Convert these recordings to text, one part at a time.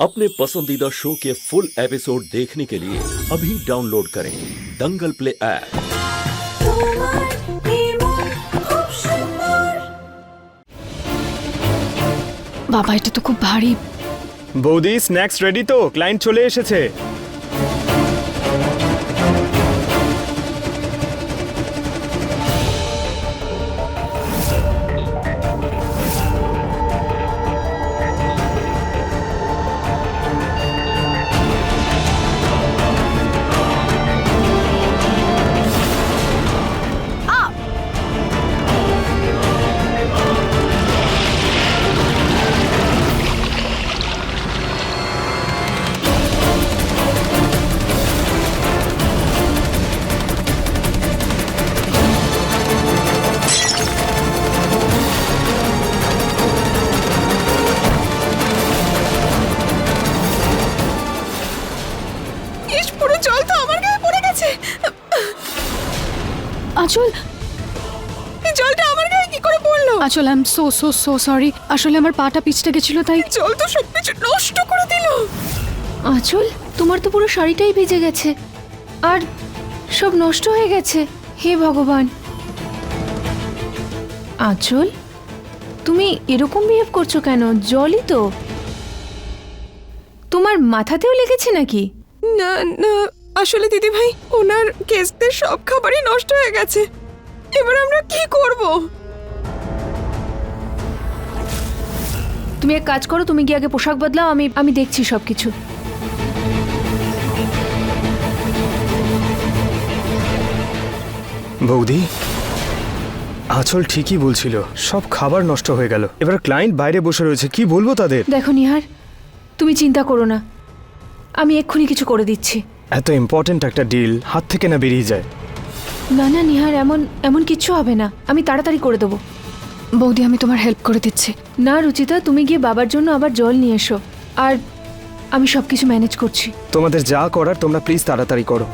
अपने पसंदीदा शो के फुल एपिसोड देखने के लिए अभी डाउनलोड करें दंगल प्ले ऐप তোমার নির্মল খুব সুন্দর বাবা এটা তো খুব ভারী বৌদি স্ন্যাক্স রেডি তো ক্লায়েন্ট চলে এসেছে আচল। এই জলটা আমার গায়ে কি করে পড়ল? আচল I am so so so sorry আসলে আমার পাটা পিছতে গেছিল তাই জল তো সবকিছু নষ্ট করে দিল। আচল তোমার তো পুরো শাড়িটাই ভিজে গেছে। আর সব নষ্ট হয়ে গেছে। হে ভগবান। আচল তুমি এরকম বিহেভ করছ কেন? জলই তো। তোমার মাথাতেও লেগেছে নাকি? না না। আসলে দিদি ভাই ওনার গেস্টদের সব খাবারই নষ্ট হয়ে গেছে। এবার আমরা কি করব? তুমি এক কাজ করো তুমি গিয়ে আগে পোশাক বদলাও আমি আমি দেখছি সব কিছু বৌদি আচল ঠিকই বলছিল সব খাবার নষ্ট হয়ে গেল। এবার ক্লায়েন্ট বাইরে বসে রয়েছে কি বলব তাদের? দেখো নিহার তুমি চিন্তা করো না আমি এক্ষুনি কিছু করে দিচ্ছি। এত ইম্পর্ট্যান্ট একটা ডিল হাত থেকে না বেরিয়ে যায়। না না নিহার এমন এমন কিচ্ছু হবে না। আমি তাড়াতাড়ি করে দেবো। বৌদি আমি তোমার হেল্প করে দিচ্ছি। না রুচিতা তুমি গিয়ে বাবার জন্য আবার জল নিয়ে এসো। আর আমি সব কিছু ম্যানেজ করছি। তোমাদের যা করার তোমরা প্লিজ তাড়াতাড়ি করো।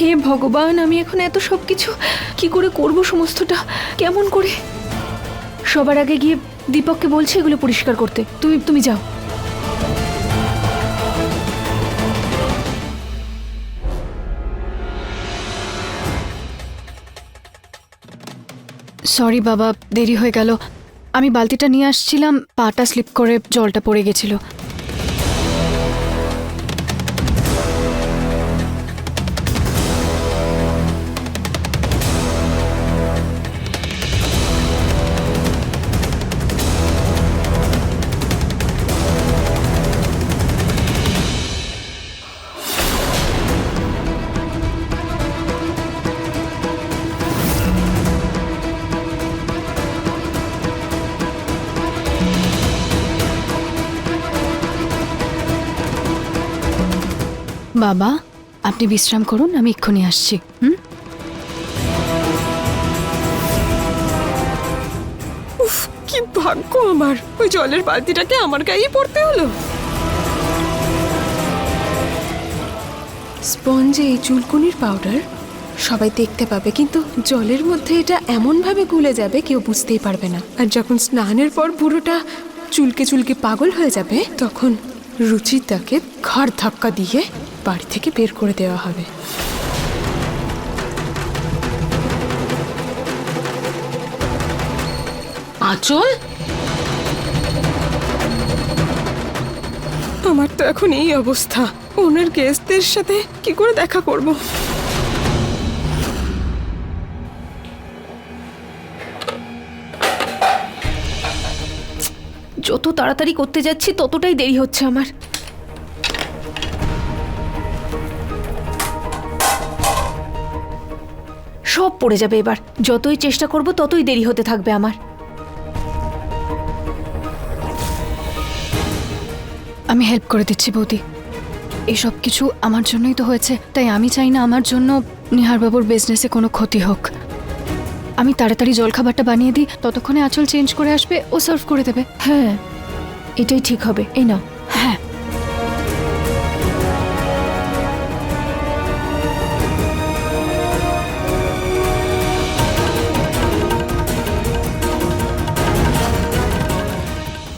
হে ভগবান আমি এখন এত সব কিছু কি করে করব সমস্তটা? কেমন করে? সবার আগে গিয়ে দীপককে বলছি এগুলো পরিষ্কার করতে। তুমি তুমি যাও। সরি বাবা, দেরি হয়ে গেল। আমি বালতিটা নিয়ে আসছিলাম পাটা স্লিপ করে জলটা পড়ে গেছিল। বাবা আপনি বিশ্রাম করুন আমি এক্ষুনি আসছি হুম? উফ কি ভাগ্য আমার। ওই জলের বালতিটাকে আমার গায়েই পড়তে হলো। স্পঞ্জে এই চুলকুনির পাউডার সবাই দেখতে পাবে কিন্তু জলের মধ্যে এটা এমনভাবে গুলে যাবে কেউ বুঝতেই পারবে না। আর যখন স্নানের পর পুরোটা চুলকে চুলকে পাগল হয়ে যাবে তখন রুচিতাকে ঘর ধাক্কা দিয়ে বাড়ি থেকে বের করে দেওয়া হবে। আঁচল? আমার তো এখন এই অবস্থা। ওনার গেস্টদের সাথে কি করে দেখা করব? যত তাড়াতাড়ি করতে যাচ্ছি ততটাই দেরি হচ্ছে আমার। পড়ে যাবে এবার। যতই চেষ্টা করব ততই দেরি হতে থাকবে আমার। আমি হেল্প করে দিচ্ছি বৌদি। এসব কিছু আমার জন্যই তো হয়েছে তাই আমি চাই না আমার জন্য নিহারবাবুর বিজনেসে কোনো ক্ষতি হোক। আমি তাড়াতাড়ি জলখাবারটা বানিয়ে দিই ততক্ষণে আঁচল চেঞ্জ করে আসবে ও সার্ভ করে দেবে। হ্যাঁ এটাই ঠিক হবে। এই নাও।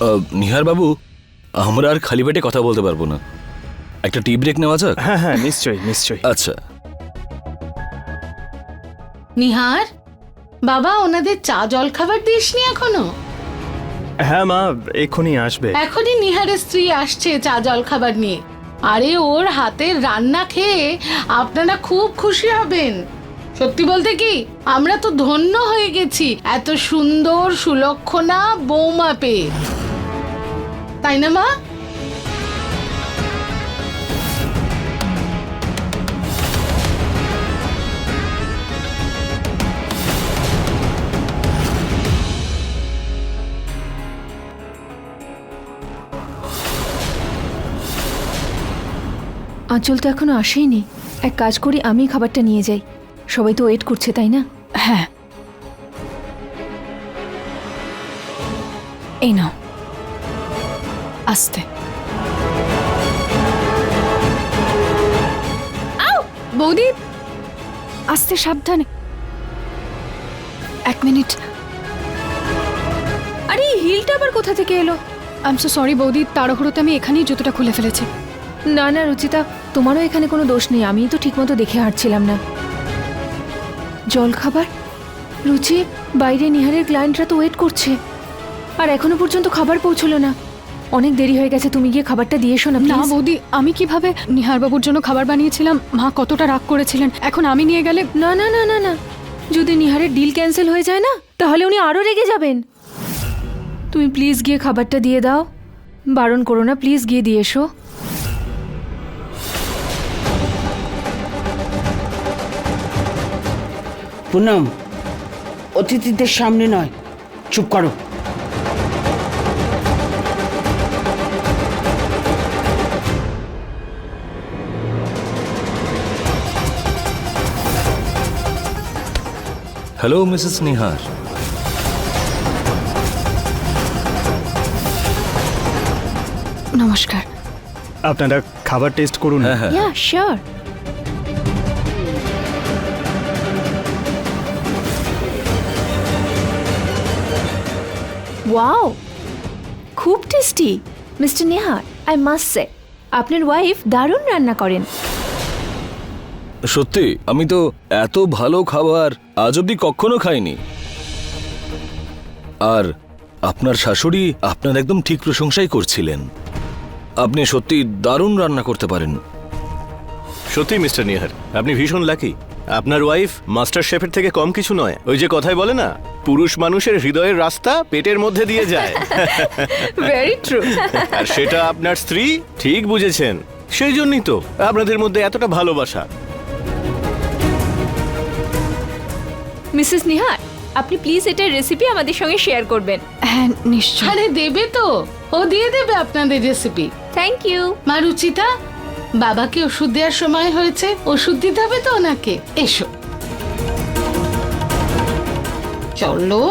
হ্যাঁ নিহার বাবু আমরা আর খালি পেটে কথা বলতে পারব না। একটা টি ব্রেক নেওয়া যাক? হ্যাঁ হ্যাঁ নিশ্চয়ই নিশ্চয়ই। আচ্ছা। নিহার বাবা ওনাদের চা জল খাবার দিসনি এখনও? হ্যাঁ মা এক্ষুনি আসবে। এখনই নিহারের স্ত্রী আসছে চা জল খাবার নিয়ে। আরে ওর হাতের রান্না খেয়ে আপনারা খুব খুশি হবেন। সত্যি বলতে কি আমরা তো ধন্য হয়ে গেছি। এত সুন্দর সুলক্ষণা বৌমা পেয়ে। তাই না মা? আঁচল তো এখনও আসেইনি। এক কাজ করি আমি খাবারটা নিয়ে যাই। সবাই তো ওয়েট করছে তাই না? হ্যাঁ। এই নাও। আস্তে। বৌদি! আস্তে, সাবধানে। এক মিনিট। আরে হিলটা আবার কোথা থেকে এলো? আম সো সরি বৌদি, তাড়াহুড়োতে আমি এখানেই জুতোটা খুলে ফেলেছি। না না, রুচিতা, তোমারও এখানে কোনো দোষ নেই, আমিই তো ঠিকমতো দেখে হাঁটছিলাম না। জল খাবার? রুচি, বাইরে নিহারের ক্লায়েন্টরা তো ওয়েট করছে। আর এখনও পর্যন্ত খাবার পৌঁছলো না। অনেক দেরি হয়ে গেছে তুমি গিয়ে খাবারটা দিয়ে এসো না না বৌদি আমি কীভাবে নিহার বাবুর জন্য খাবার বানিয়েছিলাম? মা কতটা রাগ করেছিলেন। এখন আমি নিয়ে গেলে না না না না না। যদি নিহারের ডিল ক্যান্সেল হয়ে যায় না তাহলে উনি আরও রেগে যাবেন। তুমি প্লিজ গিয়ে খাবারটা দিয়ে দাও। বারণ করো না প্লিজ গিয়ে দিয়ে এসো। পুনম অতিথিদের সামনে নয় চুপ করো। হ্যালো মিসেস নিহার নমস্কার আপনারা খাবার টেস্ট করুন হ্যাঁ হ্যাঁ ইয়া শিওর ওয়াও খুব tasty mister Nehar I must say আপনার ওয়াইফ দারুণ রান্না করেন সত্যি? আমি তো এত ভালো খাবার আজ অব্দি কখনো খাইনি। আর আপনার শাশুড়ি আপনার একদম ঠিক প্রশংসাই করছিলেন। আপনি সত্যি দারুণ রান্না করতে পারেন। সত্যি মিস্টার নিহার আপনি ভীষণ লাকি আপনার ওয়াইফ মাস্টার শেফের থেকে কম কিছু নয়। ওই যে কথায় বলে না পুরুষ মানুষের হৃদয়ের রাস্তা পেটের মধ্যে দিয়ে যায়। ভেরি ট্রু আর সেটা আপনার স্ত্রী ঠিক বুঝেছেন। সেই জন্যই তো আপনাদের মধ্যে এতটা ভালোবাসা। মিসেস নিহার আপনি প্লিজ এটার রেসিপি আমাদের সঙ্গে শেয়ার করবেন। হ্যাঁ নিশ্চয় আরে দেবে তো। ও দিয়ে দেবে আপনাদের রেসিপি থ্যাংক ইউ মা রুচিতা বাবাকে ওষুধ দেওয়ার সময় হয়েছে ওষুধ দিতে হবে তো ওনাকে। এসো। চলো।